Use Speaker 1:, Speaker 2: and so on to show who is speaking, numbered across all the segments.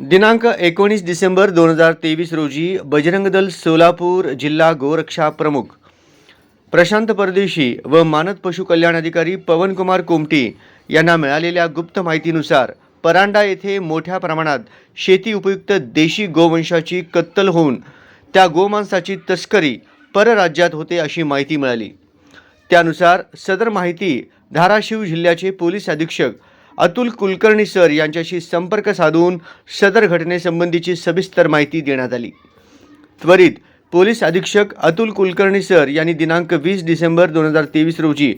Speaker 1: दिनांक एकोणीस डिसेंबर दोन हजार तेवीस रोजी बजरंग दल सोलापूर जिल्हा गोरक्षा प्रमुख प्रशांत परदेशी व मानद पशु कल्याण अधिकारी पवनकुमार कोमटी यांना मिळालेल्या गुप्त माहितीनुसार परांडा येथे मोठ्या प्रमाणात शेती उपयुक्त देशी गोवंशाची कत्तल होऊन त्या गोमांसाची तस्करी परराज्यात होते अशी माहिती मिळाली. त्यानुसार सदर माहिती धाराशिव जिल्ह्याचे पोलीस अधीक्षक अतुल कुलकर्णी सर यांच्याशी संपर्क साधून सदर घटनेसंबंधीची सविस्तर माहिती देण्यात आली. त्वरित पोलीस अधीक्षक अतुल कुलकर्णी सर यांनी दिनांक वीस डिसेंबर दोन हजार तेवीस रोजी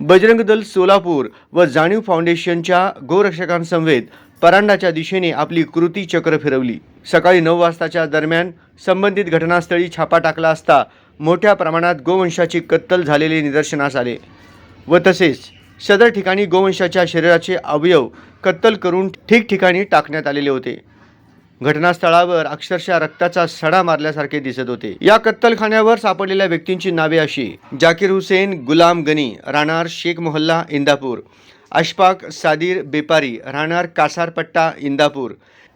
Speaker 1: बजरंग दल सोलापूर व जाणीव फाउंडेशनच्या गोरक्षकांसमवेत परांडाच्या दिशेने आपली कृती चक्र फिरवली. सकाळी नऊ वाजताच्या दरम्यान संबंधित घटनास्थळी छापा टाकला असता मोठ्या प्रमाणात गोवंशाची कत्तल झालेले निदर्शनास आले व तसेच सदर ठिकाणी गोवंशाच्या शरीराचे अवयव कत्तल करून ठिकठिकाणी टाकण्यात आलेले होते. घटनास्थळावर अक्षरशः रक्ताचा सडा मारल्यासारखे दिसत होते. या कत्तलखान्यावर सापडलेल्या व्यक्तींची नावे अशी. जाकीर हुसेन गुलाम गनी राहणार शेख मोहल्ला इंदापूर. अशफाक सादिर बेपारी राहणार कासारपट्टा इंदापूर.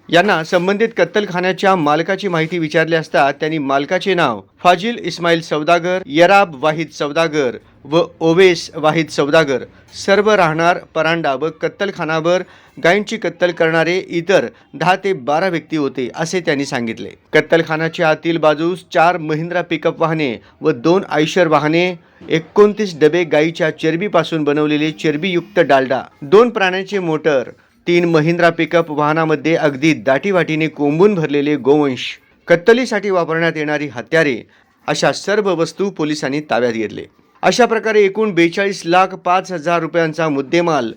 Speaker 1: यांना संबंधित कत्तलखान्याच्या मालकाची माहिती विचारली असता त्यांनी मालकाचे नाव फाजिल इस्माईल सौदागर यराब वाहिद सौदागर व ओवेस वाहिद सौदागर सर्व राहणार परांडा व कत्तलखानावर गायींची कत्तल करणारे इतर दहा ते बारा व्यक्ती होते असे त्यांनी सांगितले. कत्तलखानाच्या आतील बाजूस चार महिंद्रा पिकअप वाहने व दोन आयशर वाहने एकोणतीस डबे गायीच्या चरबीपासून बनवलेले चरबीयुक्त डालडा दोन प्राण्यांचे मोटर तीन महिंद्रा पिकअप वाहनामध्ये अगदी दाटीवाटीने कोंबून भरलेले गोवंश कत्तलीसाठी वापरण्यात येणारी हत्यारे अशा सर्व वस्तू पोलिसांनी ताब्यात घेतले. अशा प्रकारे एकूण बेचाळीस लाख पाच हजार रुपयांचा मुद्देमाल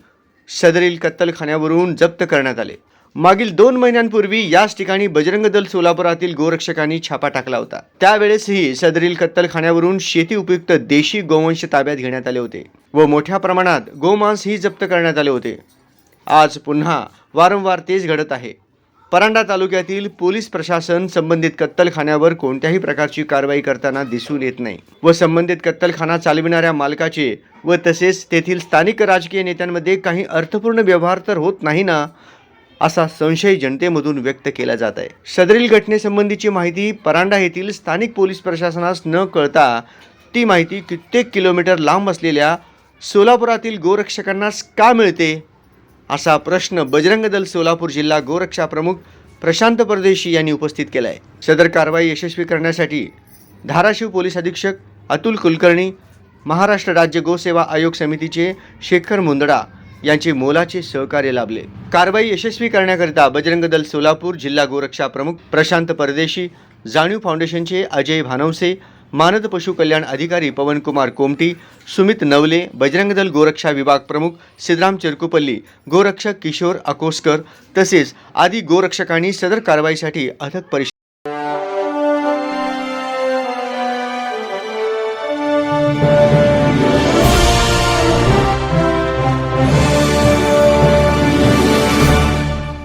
Speaker 1: सदरील कत्तलखान्यावरून जप्त करण्यात आले. मागील दोन महिन्यांपूर्वी याच ठिकाणी बजरंग दल सोलापुरातील गोरक्षकांनी छापा टाकला होता. त्यावेळेसही सदरील कत्तलखान्यावरून शेती उपयुक्त देशी गोवंश ताब्यात घेण्यात आले होते व मोठ्या प्रमाणात गोमांसही जप्त करण्यात आले होते. आज पुन्हा वारंवार तेच घडत आहे. परांडा तालुक्यातील पोलीस प्रशासन संबंधित कत्तलखान्यावर कोणत्याही प्रकारची कारवाई करताना दिसून येत नाही व संबंधित कत्तलखाना चालविणाऱ्या मालकाचे व तसेच तेथील स्थानिक राजकीय नेत्यांमध्ये काही अर्थपूर्ण व्यवहार तर होत नाही ना असा संशय जनतेमधून व्यक्त केला जात आहे. सदरील घटनेसंबंधीची माहिती परांडा येथील स्थानिक पोलीस प्रशासनास न कळता ती माहिती कित्येक किलोमीटर लांब असलेल्या सोलापुरातील गोरक्षकांनाच का मिळते? असा प्रश्न बजरंग दल सोलापूर जिल्हा गोरक्षा प्रमुख प्रशांत परदेशी यांनी उपस्थित केला आहे सदर कारवाई यशस्वी करण्यासाठी धाराशिव पोलीस अधीक्षक अतुल कुलकर्णी महाराष्ट्र राज्य गोसेवा आयोग समितीचे शेखर मुंदडा यांचे मोलाचे सहकार्य लाभले. कारवाई यशस्वी करण्याकरिता बजरंग दल सोलापूर जिल्हा गोरक्षा प्रमुख प्रशांत परदेशी जाणीव फाउंडेशनचे अजय भानवसे मानद पशु कल्याण अधिकारी पवनकुमार कोमटी सुमित नवले बजरंग दल गोरक्षा विभाग प्रमुख सिद्धराम चिरकुपल्ली गोरक्षक किशोर अकोस्कर तसेच आदी गोरक्षकांनी सदर कारवाईसाठी अथक परिश्रम